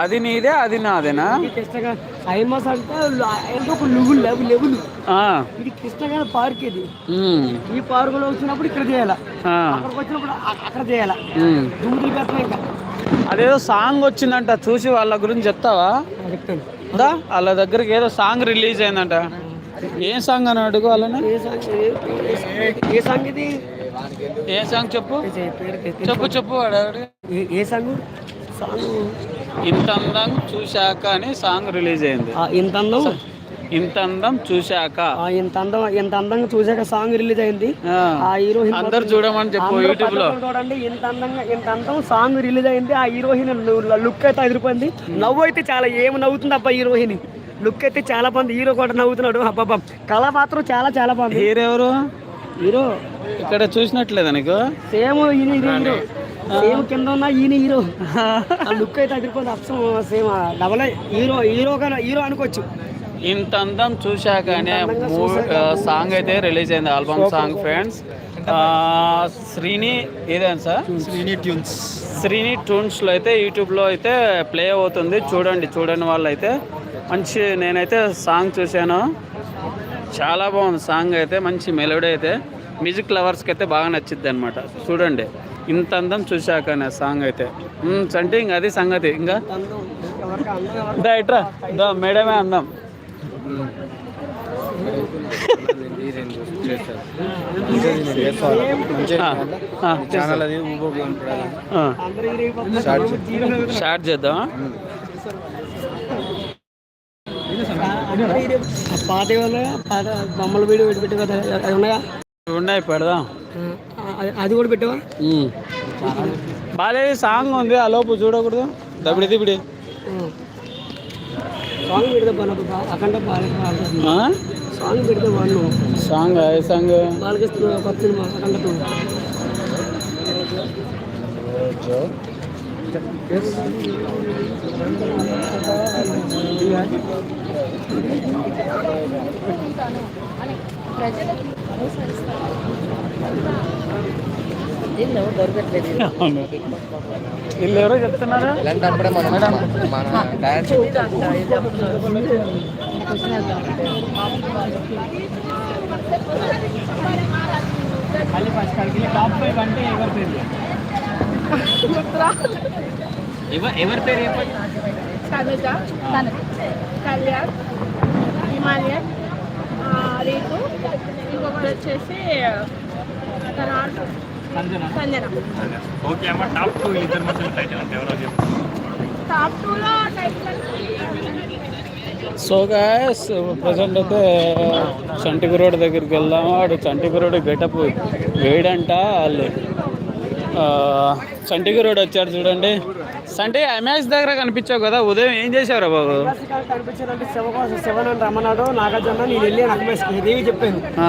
అది నీదే అది నాదేనా? ఐమాస్ అంటే ఒక లెవెల్. లెవెల్ ఇది కృష్ణగా పార్క్ ఇది. ఈ పార్కులో వచ్చినప్పుడు ఇక్కడ చేయాల. అక్కడికి వచ్చినప్పుడు అక్కడ చేయాల. పెట్టడం ఇంకా. అదేదో సాంగ్ వచ్చిందంట చూసి వాళ్ళ గురించి చెప్తావా? చెప్తాను. వాళ్ళ దగ్గరికి ఏదో సాంగ్ రిలీజ్ అయిందంట. ఏం సాంగ్ అని అడుగు వాళ్ళని? ఏ సాంగ్ ఇది? ఏ సాంగ్ చెప్పు? చెప్పు చెప్పు ఏ సాంగ్? సాంగ్. ఇంత అందం చూశాక అని సాంగ్ రిలీజ్ అయింది. ఆ, ఇంత అందం ఇంత అందం చూశాక. ఆ, ఇంత అందం ఇంత అందంగా చూసాక సాంగ్ రిలీజ్ అయింది. ఆ, హీరోయిన్ అందరు చూడమని చెప్పు యూట్యూబ్లో చూడండి ఇంత అందంగా ఇంత అందం సాంగ్ రిలీజ్ అయింది. ఆ హీరోయిన్ లుక్ అయితే అదిరిపోయింది. నవ్వు అయితే చాలా ఏమి నవ్వుతుంది అబ్బా హీరోయిన్? లుక్ అయితే చాలా బాగుంది. హీరో కూడా నవ్వుతున్నాడు. అబ్బాబా కళ మాత్రం చాలా చాలా బాగుంది. హీరో ఎవరు హీరో. ఇక్కడ చూసినట్లేదా నీకు? సేమ్ హీరో సేమ్ కింద ఉన్న ఈయన హీరో. ఆ లుక్ అయితే అదిరిపోయింది. అప్సం same double hero hero hero అనుకోవచ్చు. ఇంత అందం చూశాక అనే సాంగ్ అయితే రిలీజ్ అయింది ఆల్బమ్ సాంగ్ ఫ్రెండ్స్ శ్రీని ఏదైనా సార్? శ్రీని ట్యూన్స్ శ్రీని ట్యూన్స్లో అయితే యూట్యూబ్లో అయితే ప్లే అవుతుంది. చూడండి చూడని వాళ్ళు అయితే మంచి నేనైతే సాంగ్ చూశాను. చాలా బాగుంది సాంగ్ అయితే మంచి మెలోడీ అయితే. మ్యూజిక్ లవర్స్కి అయితే బాగా నచ్చిద్ది అనమాట చూడండి. ఇంత అందం చూశాక అనే సాంగ్ అయితే. అంటే ఇంక అది సంగతి. ఇంకా? దా ఇట్రా. దా మేడమే అందం. స్టార్ట్ చేద్దాం. పాత వాళ్ళ పాత బొమ్మల వీడియో పెట్టి ఉన్నాయా? ఉన్నాయి పెడదాం. అది- అది కూడా పెట్టావా? బాలే సాంగ్ ఉంది. ఆ లోపు చూడకూడదు. దబిడి దిబిడి. సాంగ్ పెడితే అఖండ? సాంగ్ పెడితే బాగున్నావు సాంగ్ ఏ సాంగ్ బాలకృష్ణ కొత్త సినిమా అఖండతో అవును. వీళ్ళు ఎవరో చెప్తున్నారా? ఇలాంటప్పుడే మనం మన డాన్స్ ఎవరి పేరు చెప్పండి. తనుజ కళ్యాణ్ హిమాలయన్ ఆ, రీతు. ఇంకొకటి వచ్చేసి top title so guys present అయితే చంటిగురోడ్ దగ్గరికి వెళ్దాము వాడు చంటిగురోడ్ గెటప్ వేయడంట వాళ్ళు. ఆ, చంటిగురోడ్ వచ్చాడు చూడండి. సంటే ఎంఎస్ దగ్గర కనిపించావు కదా ఉదయం ఏం చేశారు బాబు? కనిపించారంటే శివ కోసం శివన్ రమ్మన్నాడు నాగార్జున నేను వెళ్ళాను అక్కమేసి ఇదేవి చెప్పాను. ఆ,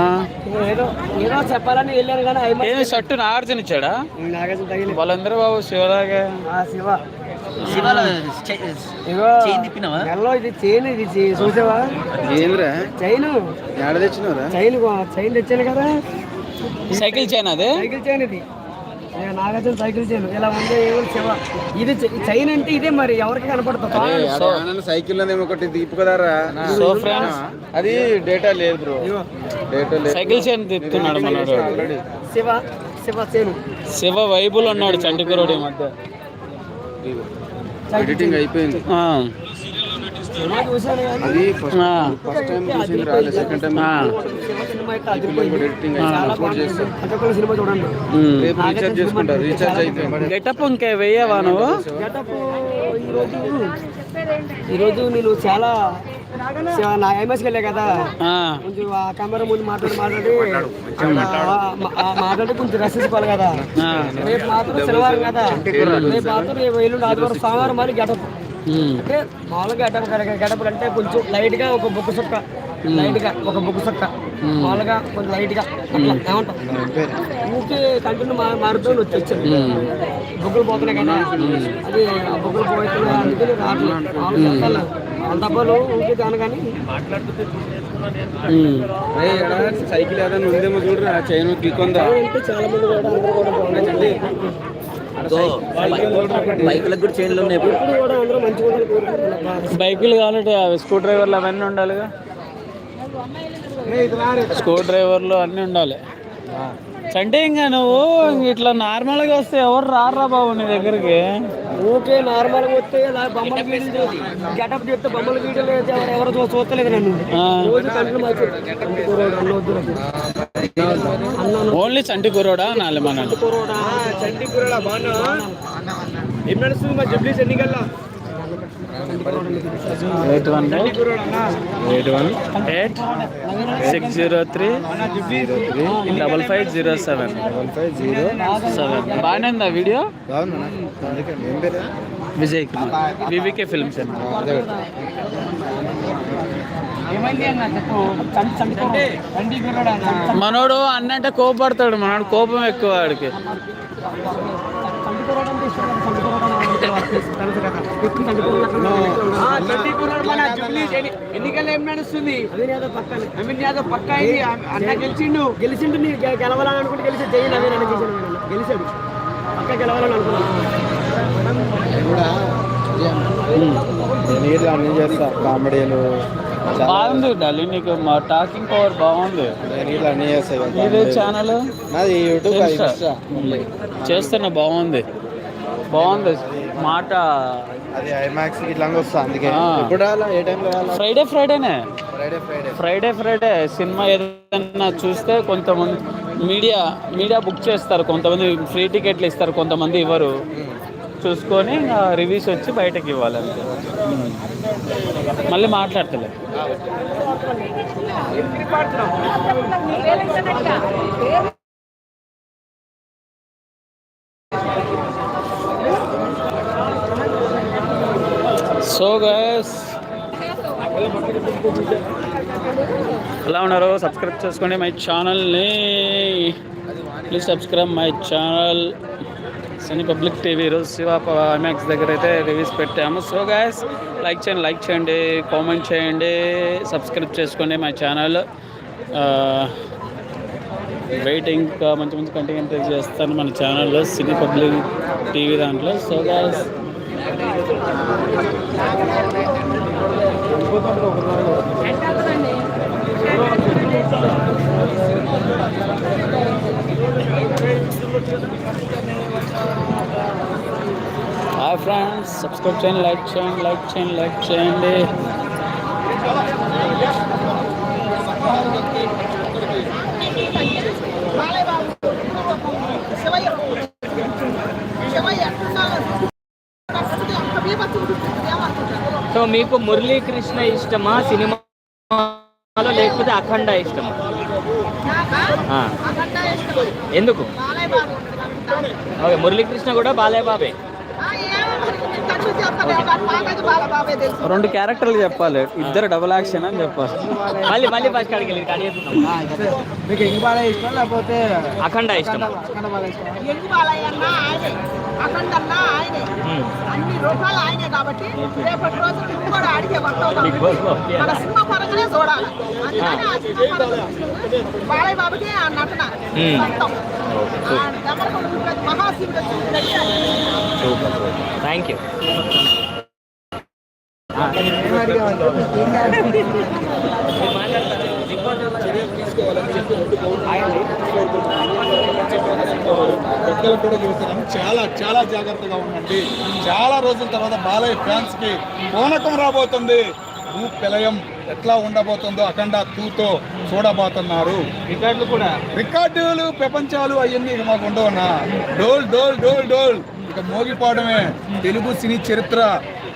ఏదో ఏదో చెప్పాలని వెళ్ళాను కానీ అవి ఏం షర్టు నాగార్జున ఇచ్చాడా? నాగార్జున వాళ్ళందరూ బాబు శివలాగే. ఆ శివ. చైన్ ఇది చే- చూసావా? ఏంద్రా? చైన్. ఏడ తెచ్చినవరా? చైన్ కొ- చైన్ తెచ్చాను కదా. సైకిల్ చైన్ అదే? సైకిల్ చైన్ ఇది. నాగార్జున సైకిల్ చైన్ ఇలా ఉంది శివ. ఇది చైన్ అంటే ఇదే మరి ఎవరికి కనపడుతుంది? సైకిల్ ఏమో ఒకటి దీపు కదరా సో ఫ్రెండ్స్ అది డేటా లేదు బ్రో. డేటా లేదు. సైకిల్ చైన్ తిప్పుతున్నాడు మనోడు. శివ శివ చైన్. శివ వైబుల్ ఉన్నాడు చంటిగురోడ్ ఈ మధ్య. ఎడిటింగ్ అయిపోయింది ఆ, సినిమా చూశాను కానీ అది ఫస్ట్ టైం చూసింది రాలేదు సెకండ్ టైం అయితే. రేపు రీఛార్జ్ చేసుకుంటారు. రీఛార్జ్ అయిపోయింది. గెటప్ ఇంకే వెయ్యవా నువ్వు? గెటప్ ఈరోజు ఈరోజు నేను చాలా నా ఎంఎస్కి వెళ్ళా కదా. కొంచెం ఆ కెమెరా ముందు మాట్లాడి మాట్లాడి మాట్లాడి కొంచెం రసించుకోవాలి కదా. ఆ, రేపు మాత్రం శనివారం కదా. రేపు మాత్రం రేపు ఎల్లుండి ఆదివారం సోమవారం మరి గెటప్. అంటే మామూలుగా గెటప్ అంటే కొంచెం లైట్గా ఒక బుక్ సుక్క. లైట్గా ఒక బుక్ సుక్క. మామూలుగా కొంచెం లైట్గా ఏమంటాం ఊకే కంటిన్యూ మారుతూ వచ్చి బుక్కులు పోతున్నాయి కదా. అది బుక్కులు పోతున్నాయి అందుకని రావట్లేదు. ఊకే కానీ ఉమ్. సైకిల్ ఏదైనా ఉందేమో చూడరా? చైన్ చాలా మంది కూడా అందరూ కూడా బాగున్నాయి బైకులకు కూడా చైన్లు ఉన్నాయి ఇప్పుడు. బైకులు కావాలంటే అవి స్క్రూ డ్రైవర్లు అవన్నీ ఉండాలిగా. స్క్రూ డ్రైవర్లు అన్నీ ఉండాలి. అంటే ఇంకా నువ్వు ఇట్లా నార్మల్గా వస్తే ఎవరు రారా బాబు నీ దగ్గరికి? ఊకే నార్మల్గా వస్తే బొమ్మల వీడియో గెటప్ చెప్తే బొమ్మల వీడియోలు అయితే ఎవరు ఎవరు చూస్తలేదు నన్ను. రోజు కంటిన్యూ ఓన్లీ చంటి కురోడా నాలి మన కూరోడా చంటి కూరోడా బాగున్నా ఏం నడుస్తుంది మా జబ్లీస్ ఎన్నికల్లా eight one eight one eight six zero three zero three double five zero seven double five zero seven బాగానే ఉందా video Vijay Kumar VVK films అండి మనోడు అన్న అంటే మనోడు అన్నంటే కోపడతాడు మనోడు కోపం ఎక్కువ వాడికి ఎన్నికల్లో ఏం నడుస్తుంది అమీన్ యాదవ్ పక్క అమీన్ అన్న గెలిచిండు గెలిచిండు నీ గెలవాలని అనుకుంటే గెలిచి జై నవీన్ అన్న గెలిచాడు గెలిచాడు పక్క గెలవాలని అనుకున్నాను అన్ని చేస్తా కామెడీలు బాగుంది డాలి నీకు మా టాకింగ్ పవర్ బాగుంది అన్ని ఛానల్? నాది యూట్యూబ్ చేస్తున్నా బాగుంది. బాగుంది. మాట. అది ఐమాక్స్ ఇట్లా వస్తా అందుకే. రావాలా? ఏ టైంలో Friday ఫ్రైడేనే Friday Friday Friday Friday cinema ఏదైనా చూస్తే కొంతమంది మీడియా మీడియా బుక్ చేస్తారు. కొంతమంది ఫ్రీ టికెట్లు ఇస్తారు. కొంతమంది ఇవ్వరు. చూసుకొని రివ్యూస్ వచ్చి బయటకి ఇవ్వాలి అంతే. ఉమ్. మళ్ళీ మాట్లాడతలే. సో గైస్ ఎలా ఉన్నారు? సబ్స్క్రైబ్ చేసుకోండి మై ఛానల్ని please subscribe my channel cine public TV ఈరోజు శివ ఐమాక్స్ దగ్గర అయితే రివ్యూస్ పెట్టాము. సో గాయస్ లైక్ చేయండి లైక్ చేయండి కామెంట్ చేయండి సబ్స్క్రైబ్ చేసుకోండి మై ఛానల్ వెయిటింగ్ ఇంకా మంచి మంచి కంటెంట్ చేస్తాను మన ఛానల్లో సినీ పబ్లిక్ టీవీ దాంట్లో. So guys hi friends subscribe చేయండి లైక్ చేయండి లైక్ చేయండి లైక్ చేయండి మీకు మురళీకృష్ణ ఇష్టమా సినిమాలో లేకపోతే అఖండ ఇష్టమా. ఎందుకు? ఓకే మురళీకృష్ణ కూడా బాలయ్య బాబే. రెండు క్యారెక్టర్లు చెప్పాలి. ఇద్దరు డబుల్ యాక్షన్ అని చెప్పాలి. మళ్ళీ మళ్ళీ ఫస్ట్ అడిగి మీకు ఎంగి ఇష్టం? లేకపోతే అఖండ ఇష్టం. ఎంగి ఆయనే. ఆయనే. ఉమ్. అన్ని రూపాయలు ఆయనే కాబట్టి రేపటి రోజు నువ్వు కూడా అడిగే. మన సినిమా పరంగానే చూడాలి. అందుకని ఆ సినిమా పరంగా బాలయ్య బాబుకి ఆ నటన. మ్మ్. సొంతం. పెద్దలు కూడా చెబుతున్నాం చాలా చాలా జాగ్రత్తగా ఉండండి. చాలా రోజుల తర్వాత బాలయ్య ఫ్యాన్స్కి పూనకం రాబోతుంది. భూ ప్రళయం ఎట్లా ఉండబోతుందో అఖండ టూతో చూడబోతున్నారు. రికార్డులు కూడా. రికార్డులు ప్రపంచాలు అవన్నీ మాకు ఉండవన్నా డోల్ డోల్ డోల్ డోల్. ఇక మోగిపోవడమే. తెలుగు సినీ చరిత్ర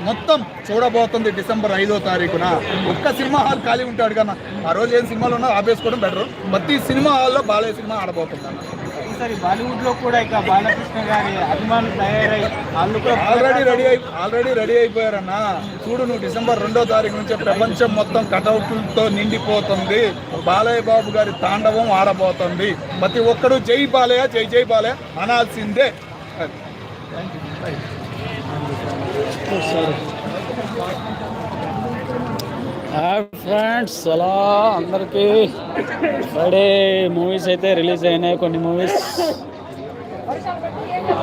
మొత్తం చూడబోతుంది డిసెంబర్ ఐదో తారీఖున. ఒక్క సినిమా హాల్ ఖాళీ ఉంటాడు కన్నా. ఆ రోజు ఏం సినిమాలు ఉన్నా ఆపేసుకోవడం బెటర్ ప్రతి సినిమా హాల్లో బాలయ్య సినిమా ఆడబోతుంది అన్న. ఈసారి బాలీవుడ్లో కూడా ఇక బాలకృష్ణ గారి అభిమానులు తయారై వాళ్ళు కూడా ఆల్రెడీ రెడీ అయి ఆల్రెడీ రెడీ అయిపోయారన్నా. చూడు నువ్వు డిసెంబర్ రెండో తారీఖు నుంచి ప్రపంచం మొత్తం కటౌట్లతో నిండిపోతుంది. బాలయ్య బాబు గారి తాండవం ఆడబోతుంది. ప్రతి ఒక్కడు జై బాలయ్య జై జై బాలయ్య అనాల్సిందే. అది. హాయ్ ఫ్రెండ్స్ అలా అందరికీ ఫ్రైడే మూవీస్ అయితే రిలీజ్ అయినాయి కొన్ని మూవీస్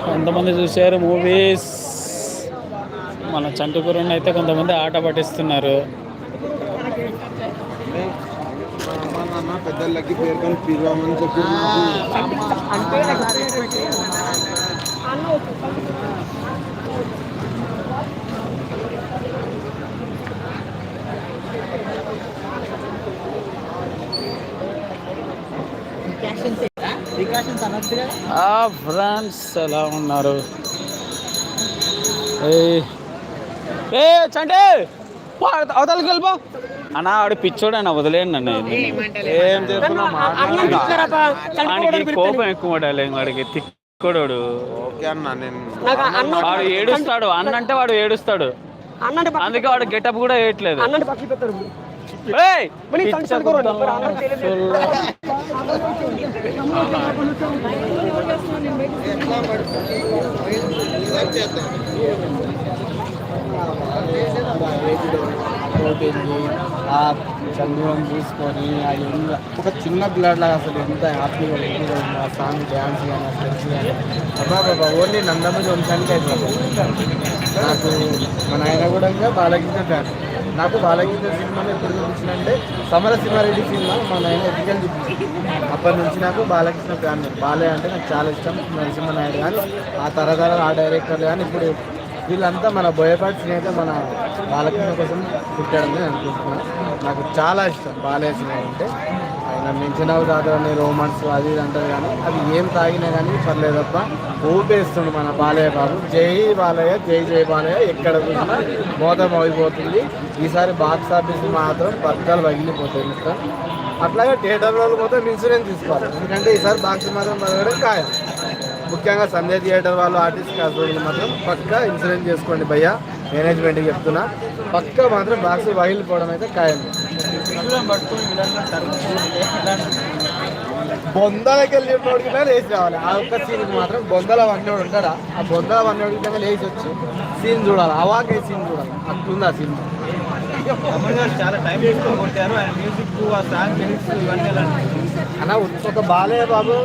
కొంతమంది చూశారు మూవీస్ మన చంటుకూరుని అయితే కొంతమంది ఆట పట్టిస్తున్నారు. పెద్దలకి పిలవమని చెప్పి అంటే నాకు పెట్టి అన్న ఆ ఫ్రెండ్స్ ఎలా ఉన్నారు. ఏ చంటే! అవతలకి వెళ్ళిపో. అన్న ఆడు పిచ్చోడు అన్న వదిలేయండి నన్ను. ఏం చేస్తున్నా కోపం ఎక్కువ ఉండాలి వాడికి తిక్కడోడు ఓకే అన్న నేను నాకు అన్న వాడు ఏడుస్తాడు అన్న అంటే వాడు ఏడుస్తాడు. అందుకే వాడు గెటప్ కూడా వేయట్లేదు. అన్నంటే ఆ చంద్రం చూసుకొని అది ఎండ ఒక చిన్న బ్లడ్ లాగా అసలు ఎంత హ్యాపీగా ఉంటుంది ఆ సాంగ్ డ్యాన్స్ కానీ ఆ స్టెప్స్ కానీ అబ్బా బాబా ఓన్లీ నందమూరి వంశానికి అయిపోతుంది నాకు మా నాయన కూడా ఇంకా బాలగీత ఫ్యాన్ నాకు బాలగీత సినిమాని ఎప్పుడు చూపించినంటే సమరసింహారెడ్డి సినిమా మా నాయన ఎదికలు చూపించింది. అప్పటి నుంచి నాకు బాలకృష్ణ ఫ్యాన్ బాలయ్య అంటే నాకు చాలా ఇష్టం నరసింహనాయుడు కానీ ఆ తరతరాలు ఆ డైరెక్టర్లు కానీ ఇప్పుడు వీళ్ళంతా మన బోయపాటి స్నేహిత మన బాలకృష్ణ కోసం పుట్టాడని నేను అనుకుంటున్నాను. నాకు చాలా ఇష్టం బాలయ్య సినిమా అంటే. ఆయన మించినవి కాదు అని రోమాన్స్ అది ఇది అంటారు కానీ అది ఏం తాగినా కానీ పర్లేదప్ప ఊపేస్తుంది మన బాలయ్య బాబు. జై బాలయ్య జై జై బాలయ్య ఎక్కడ చూసినా మోతం అయిపోతుంది. ఈసారి బాక్స్ ఆఫీస్ మాత్రం బద్దలు పగిలిపోతాయి మొత్తం. అట్లాగే థియేటర్ వాళ్ళు మొత్తం ఇన్సూరెన్స్ తీసుకోవాలి. ఎందుకంటే ఈసారి బాక్స్ మాత్రం పడగడం ఖాయం. ముఖ్యంగా సంజయ్ థియేటర్ వాళ్ళు ఆర్టిస్ట్ కాస్టోళ్ళు మాత్రం పక్కా ఇన్సూరెన్స్ చేసుకోండి భయ్యా. మేనేజ్మెంట్కి చెప్తున్నా. పక్కా మాత్రం బాక్స్ పగిలిపోవడం అయితే ఖాయం. బొందలకి వెళ్ళి నోడికినా లేచి రావాలి. ఆ ఒక్క సీన్కి మాత్రం బొందల వన్నోడు ఉంటాడా? ఆ బొందల వన్నోడి విధంగా లేచి వచ్చి సీన్ చూడాలి. అవాకే సీన్ చూడాలి. అట్లుంది ఆ సీన్ చాలా టైం తీసుకొని కొట్టారు ఆయన మ్యూజిక్ ఆ సాంగ్ లిరిక్స్ ఇవన్నీ అన్న ఒక బాలయ్య బాబు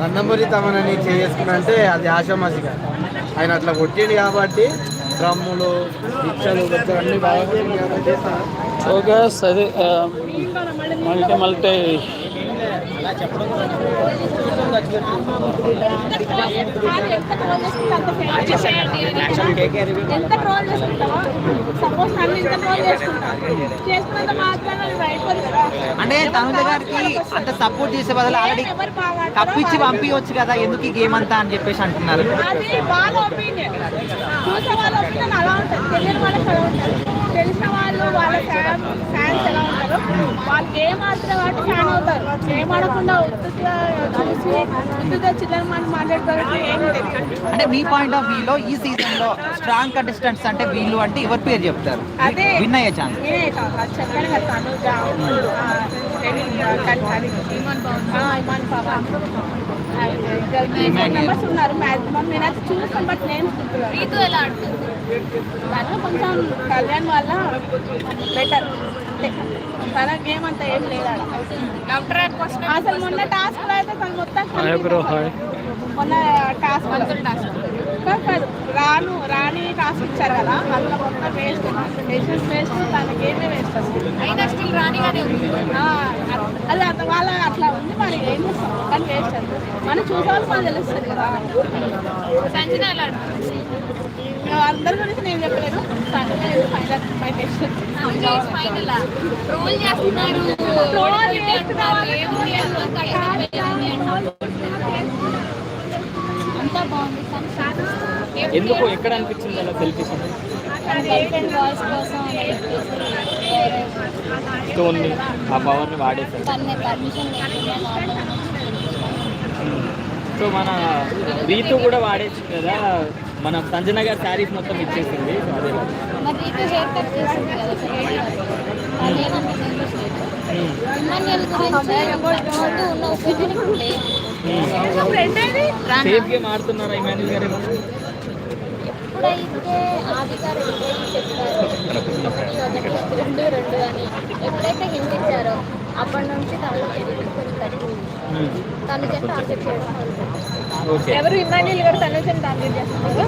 నందమూరి తమనని చేసుకున్నంటే అది ఆషామాషిగా. ఆయన అట్లా కొట్టిండు కాబట్టి డ్రమ్ములు బొచ్చలు అన్ని బాగా కాబట్టి ఓకే అది మల్టీ మల్టీ ఎంత ట్రోల్ చేసుకుంటావా సపోజ్ నన్ను ఇంత ట్రోల్ చేసుకుంటా చేసుకున్నంత మాత్రాన అది అయిపోదు కదా అంటే తనుజ గారికి అంత సపోర్ట్ చేసే బదులు ఆల్రెడీ కప్పిచ్చి పంపించవచ్చు కదా ఎందుకు ఈ గేమ్ అంతా అని చెప్పేసి అంటున్నారు? అది వాళ్ళ ఒపీనియన్ చూసే వాళ్ళ ఒపీనియన్ అలా ఉంటుంది. తెలియని వాళ్ళకి అలా ఉంటుంది. తెలిసిన వాళ్ళు వాళ్ళ ఉంటారో వాళ్ళు గేమ్ ఆడుతున్న కాబట్టి ఫ్యాన్ అవుతారు. గేమ్ ఆడకుండా ఉత్తుగా చూసి ఉత్తుగా చిల్లర మాట మాట్లాడతారు ఏం అంటే మీ పాయింట్ ఆఫ్ వ్యూలో ఈ సీజన్లో స్ట్రాంగ్ కంటెస్టెంట్స్ అంటే వీళ్ళు అంటే ఎవరి పేరు చెప్తారు? అదే విన్ అయ్యే ఛాన్స్ చెప్పాను కదా తనుజ ఇమాన్ మెంబర్స్ ఉన్నారు చూస్తాను బట్ నేను రీతు ఎలా ఆడుతుంది తను కొంచెం కళ్యాణ్ వల్ల బెటర్ తన గేమ్ అంతా ఏం లేదు అసలు మొన్న టాస్క్ అయితే తను మొత్తం మొన్న టాస్క్ టాస్క్ కాదు రాను రాని టాస్క్ ఇచ్చారు కదా అందులో మొత్తం వేస్ట్ వేస్ట్ వేస్ట్ వేస్ట్ అసలు. అయినా స్టిల్ రానిగానే ఉంది. అది అత వాళ్ళ అట్లా ఉంది మరి ఏం చేస్తాం? కానీ వేస్ట్ అది మనం చూసేవాళ్ళు మనకు తెలుస్తుంది కదా. సంజన అందరి గురించి నేను చెప్పలేను అంతా బాగుంది. ఎందుకు? ఎక్కడ అనిపించింది అలా సెల్ఫీస్ కోసం స్టోన్ని ఆ పవర్ని వాడేసారు సో మన రీతు కూడా వాడేచ్చు కదా. మన సంజన గారి శారీస్ మొత్తం ఇచ్చేసింది. సో అదే. మరి రీతు హెయిర్ కట్ చేసింది కదా అదేనంటే ఇమాన్యుల్ గురించి ముందు ఉన్న ఒపీనియన్ ఇప్పుడు లేదు సేఫ్ గేమ్ ఆడుతున్నారా ఇమాన్యుల్ గారు? ఎప్పుడైతే ఆదిగారు రెండు రెండు అని ఎప్పుడైతే హింట్ ఇచ్చారో అప్పటి నుంచి తగ్గింది తనుజని టార్గెట్ చేయడం ఎవరు ఇమాన్యుల్ గారు తనుజని టార్గెట్ చేస్తున్నారు?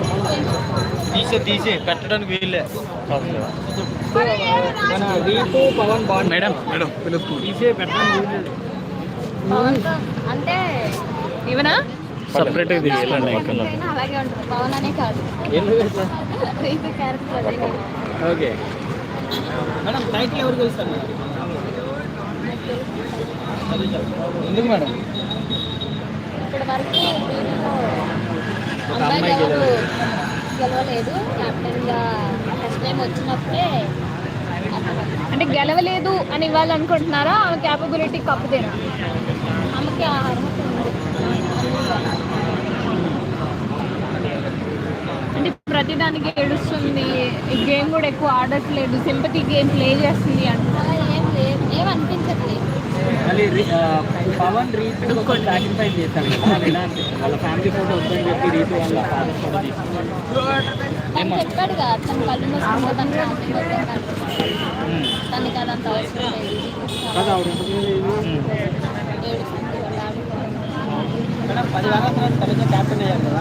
తీసే తీసే పెట్టడానికి వీళ్ళే. మన పవన్ బాండ్ మేడం మేడం తీసే పెట్టడానికి వీళ్ళే. అంటే ఇవనా? సపరేట్గా తీయాలండి అయినా అలాగే ఉంటుంది. పవన్ అనే కాదు? రీతు క్యారెక్టర్ అదే. ఓకే. మేడం టైటిల్ ఎవరు తెలుస్తారు ఎందుకు మేడం? ఇప్పటి వరకు దీంట్లో అమ్మాయి ఎవరు గెలవలేదు. కెప్టెన్గా ఫస్ట్ టైం వచ్చినప్పుడే అంటే గెలవలేదు అని ఇవ్వాలి అనుకుంటున్నారా ఆమె క్యాపబిలిటీ కప్పుదేనా ఆమెకి ఆ అర్హత ఉంది. అంటే ప్రతిదానికి ఏడుస్తుంది. గేమ్ కూడా ఎక్కువ ఆడట్లేదు. సింపతి గేమ్ ప్లే చేస్తుంది అంటున్నారు. పవన్ రీతు ఒక సాక్రిఫైస్ ఎలా అనిపిస్తుంది? వాళ్ళ ఫ్యామిలీ ఫోటో వద్దని చెప్పి రీతు వాళ్ళ ఫాదర్ ఫోటో తీసుకున్నారు తను చెప్పాడు కదా తన కళ్ళు. తనకి అదంత అవసరం పది వారాల తర్వాత తనుజ క్యాప్టెన్ అయ్యారు కదా.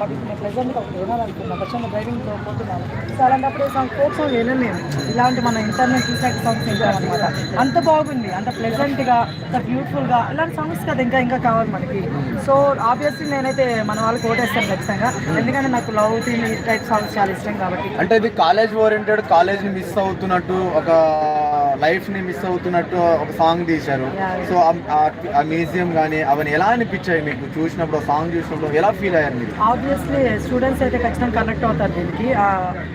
బట్ ఇప్పుడు ప్రెసెంట్ వినాలనుకున్నా ప్రశాంత్ డ్రైవింగ్ పోతున్నాను. సో అలాంటప్పుడు సాంగ్ ఫోక్ సాంగ్ వినలేము ఇలాంటి మన ఇంటర్నెట్ చూసాక సాంగ్స్ అనమాట అంత బాగుంది అంత ప్లెజెంట్గా అంత బ్యూటిఫుల్గా ఇలాంటి సాంగ్స్ కదా ఇంకా ఇంకా కావాలి మనకి. సో ఆబ్వియస్లీ నేనైతే మన వాళ్ళకి ఓటేస్తాను ఖచ్చితంగా. ఎందుకంటే నాకు లవ్ థీమ్ ఈ టైప్ సాంగ్స్ చాలా ఇష్టం కాబట్టి. అంటే ఇది కాలేజ్ ఓరియంటెడ్ కాలేజ్ని మిస్ అవుతున్నట్టు ఒక లైఫ్ని మిస్ అవుతున్నట్టు ఒక సాంగ్ తీశారు. సో ఆ మ్యూజియం కానీ అవన్నీ ఎలా అనిపించాయి మీకు? చూసినప్పుడు సాంగ్ చూసినప్పుడు ఎలా ఫీల్ అయ్యారు మీరు? ఆబ్వియస్లీ స్టూడెంట్స్ అయితే ఖచ్చితంగా కనెక్ట్ అవుతారు దీనికి.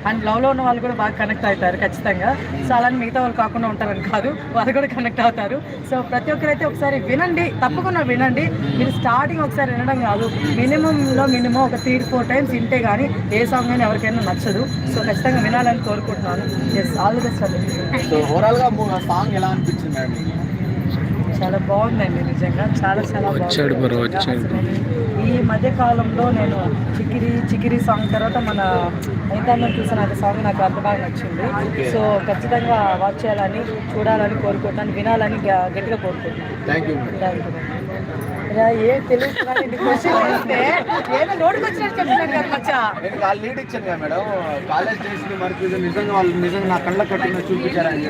అండ్ లవ్లో ఉన్న వాళ్ళు కూడా బాగా కనెక్ట్ అవుతారు ఖచ్చితంగా. సో అలాని మిగతా వాళ్ళు కాకుండా ఉంటారని కాదు వాళ్ళు కూడా కనెక్ట్ అవుతారు. సో ప్రతి ఒక్కరైతే ఒకసారి వినండి తప్పకుండా వినండి. మీరు స్టార్టింగ్ ఒకసారి వినడం కాదు. మినిమంలో మినిమం ఒక త్రీ ఫోర్ టైమ్స్ వింటే కానీ ఏ సాంగ్ అయినా ఎవరికైనా నచ్చదు. సో ఖచ్చితంగా వినాలని కోరుకుంటున్నాను. ఎస్ ఆల్ ది బెస్ట్ అండి సో సాంగ్ ఎలా అనిపించింది? చాలా బాగుందండి నిజంగా. చాలా చాలా వచ్చాడు బాగుంది. ఈ మధ్య కాలంలో నేను చికిరి చికిరి సాంగ్ తర్వాత మన ఐదాన్ని చూసిన అది సాంగ్ నాకు అంత బాగా నచ్చింది. సో ఖచ్చితంగా వాచ్ చేయాలని చూడాలని కోరుకుంటున్నాను వినాలని గ- గట్టిగా కోరుకుంటున్నాను. ఏం లీడ్ ఇచ్చాను కదా మేడం. కాలేజ్ డేస్ని మరి నిజంగా వాళ్ళు నిజంగా నా కళ్ళ కట్టిన చూపించారని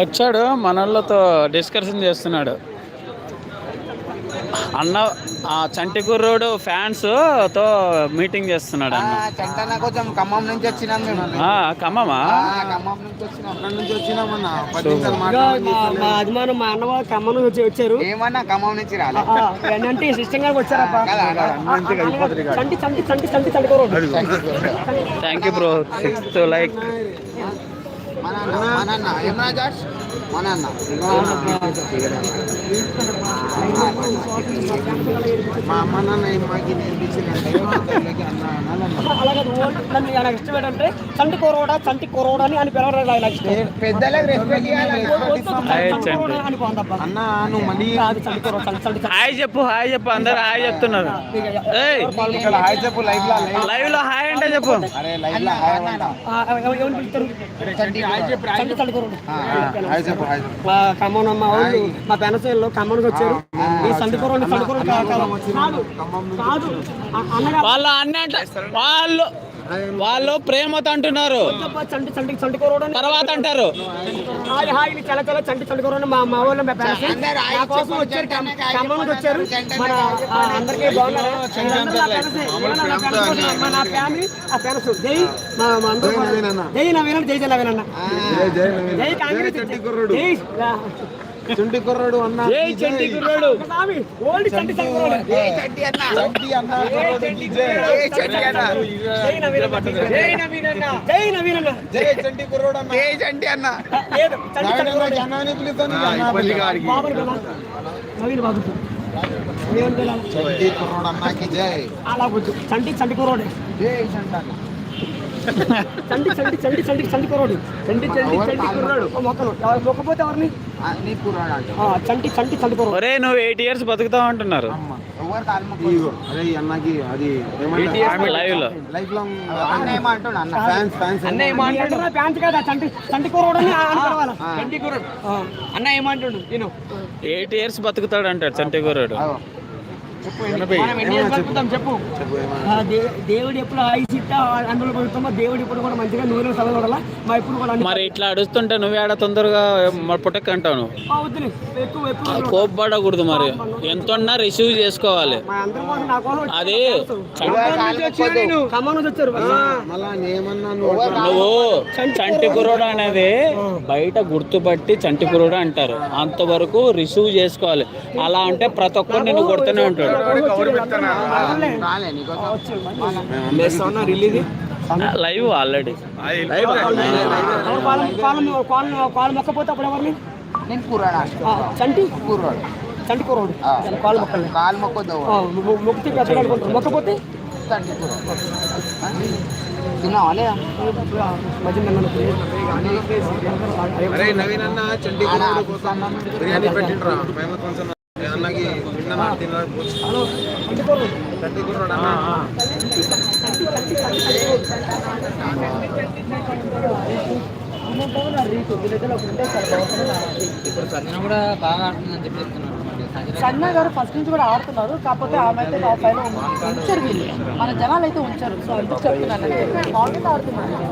వచ్చాడు మనోళ్ళతో డిస్కషన్ చేస్తున్నాడు. అన్న ఆ చంటికుర్రోడు ఫ్యాన్స్తో మీటింగ్ చేస్తున్నాడు అన్న. చంటన్న కొంచెం ఖమ్మం నుంచి వచ్చినాం మేము ఖమ్మమా? ఆ, ఖమ్మం నుంచి వచ్చినాం అక్కడి నుంచి వచ్చినామన్నా పది నిమిషాలు ఇంకా మాట్లాడి మా అభిమానం మా అన్న వాళ్ళు ఖమ్మం నుంచి వచ్చి వచ్చారు. ఏమన్నా ఖమ్మం నుంచి రాలే. ఆ, అంటే సిస్టమ్ గారికి వచ్చారప్ప కదా, కదా. చంటి చంటి చంటి చంటి చంటి కోరు thank you bro sixth like మన అన్న మన అన్న ఏమన్నా జార్జ్ మన అన్న మా అమ్మ నాన్న మాకి నేర్పించిందంటే అన్న అనాలన్న అలాగే నన్ను నాకు ఇష్టం ఏంటంటే చంటి కోరవడా చంటి కోరవడా అని అని పిలవడం నాకు ఇష్టం. పెద్దలకు రెస్పెక్ట్ ఇవ్వాలి అన్న. నువ్వు మళ్ళీ కాదు చంటి చంటి. హాయ్ చెప్పు హాయ్ చెప్పు అందరు హాయ్ చెప్తున్నారు. ఏయ్. ఇక్కడ హాయ్ చెప్పు లైవ్ లా లైవ్ లైవ్లో హాయ్ అంటే చెప్పు. అరే లైవ్ లా అంట చెప్పు హాయ్ చెప్పు. మా ఖమ్మం మా వాళ్ళు మా పెనసేల్లో ఖమ్మానికి వచ్చారు. ఈ కాదు కాదు అన్నగా వాళ్ళ అన్న అంట వాళ్ళు వాళ్ళు ప్రేమతో అంటున్నారు. తర్వాత అంటారు. హాయ్ హాయ్ ఇది చాలా చాలా చంటి చంటి కోరవడా మా మా వాళ్ళు కోసం వచ్చారు ఖమ్- ఖమ్మం నుంచి వచ్చారు. మన అందరికీ బాగున్నారా? నా ఫ్యామిలీ ఆ జై మా అందరూ జై నవీన జై జై నవీన. జై కాంగ్రెస్ జై చుంటి కుర్రాడు అన్న జై చంటి కుర్రాడు? స్వామి ఓల్డ్ చంటి చంటి కుర్రాడు. చంటి అన్న? కుర్రాడికి జై. జై నవీన్ అన్న జై నవీన్ అన్న. జై నవీన్ అన్న. జై చంటి కుర్రాడు అన్న. జై చంటి అన్న? లేదు చంటి చంటి కుర్రాడు. అన్నాని పిలుస్తాను. ఇబ్బంది గారికి బాబుని కదా నవీన్ బాబు. చంటి కుర్రాడు అన్నకి జై. అలా వద్దు. చంటి చంటి కుర్రాడు. జై చంటి అన్న. చంటి చంటి చంటి చంటి చంటి కుర్రాడు. చంటి చంటి చంటి కుర్రాడు. ఓ మొక్కలు. మొక్కపోతే ఎవరిని? చంటి చంటి చంటి కుర్రాడు. ఒరే నువ్వు ఎయిట్ ఇయర్స్ బతుకుతావు అంటున్నారు. ఎవరు కాలు అదే అన్నకి అది లైవ్లో లైఫ్ లాంగ్ అన్న ఏమంటాడు అన్న. ఫ్యాన్స్ ఫ్యాన్స్ అన్న ఎక్కడ ప్యాంట్ కదా? చంటి చంటి కుర్రాడు అని అనుకోవాలి చంటి కుర్రాడు. అన్న ఏమంటుండు? నేను ఎయిట్ ఇయర్స్ బతుకుతాడు అంటాడు చంటి కుర్రాడు. చెప్పు. దేవుడు ఎప్పుడు ఆయుష్ ఇట్టా అందులో పడుతామో దేవుడు ఇప్పుడు కూడా మంచిగా నూనె చదవడాల మా ఇప్పుడు కూడా మరి ఇట్లా అడుస్తుంటే నువ్వే ఆడ తొందరగా ఎక్కువ ఎక్కువ కోప్పడకూడదు మరి. ఎంతన్నా రిసీవ్ చేసుకోవాలి. అది. నువ్వు నువ్వు చంటి కుర్రోడు. అనేది బయట గుర్తుపట్టి చంటి కుర్రోడు అంటారు. అంతవరకు రిసీవ్ చేసుకోవాలి. అలా అంటే ప్రతి ఒక్కరు నిన్ను కొడుతూనే ఉంటాడు. లైవ్ ఆల్రెడీ పాలు మొక్కపోతే అప్పుడు ఎవరిని? నేను కుర్రాడు ఆ, చంటి? కుర్రాడు చంటి కుర్రోడు పాలు మొక్కలు. కాలు మొక్కొద్దావు మొక్కితే మొక్కపోతే? చంటి తిన్నావా లేదా? అరే నవీన్ అన్న చంటి బిర్యానీ పెట్టిండ్రా. మేము కొంచెం అన్నకి తిన్నా తిన్నా కుర్రాడు అన్న. ఇప్పుడు సంజన కూడా బాగా ఆడుతుందని చెప్పి చెప్తున్నారు సన్నా గారు ఫస్ట్ నుంచి కూడా ఆడుతున్నారు. కాకపోతే ఆమె అయితే టాప్ ఫైవ్. ఉంచారు. వీళ్ళు. మన జనాలు అయితే ఉంచారు. సో ఎందుకు చెప్తున్నాను. ఆడుతున్నారు.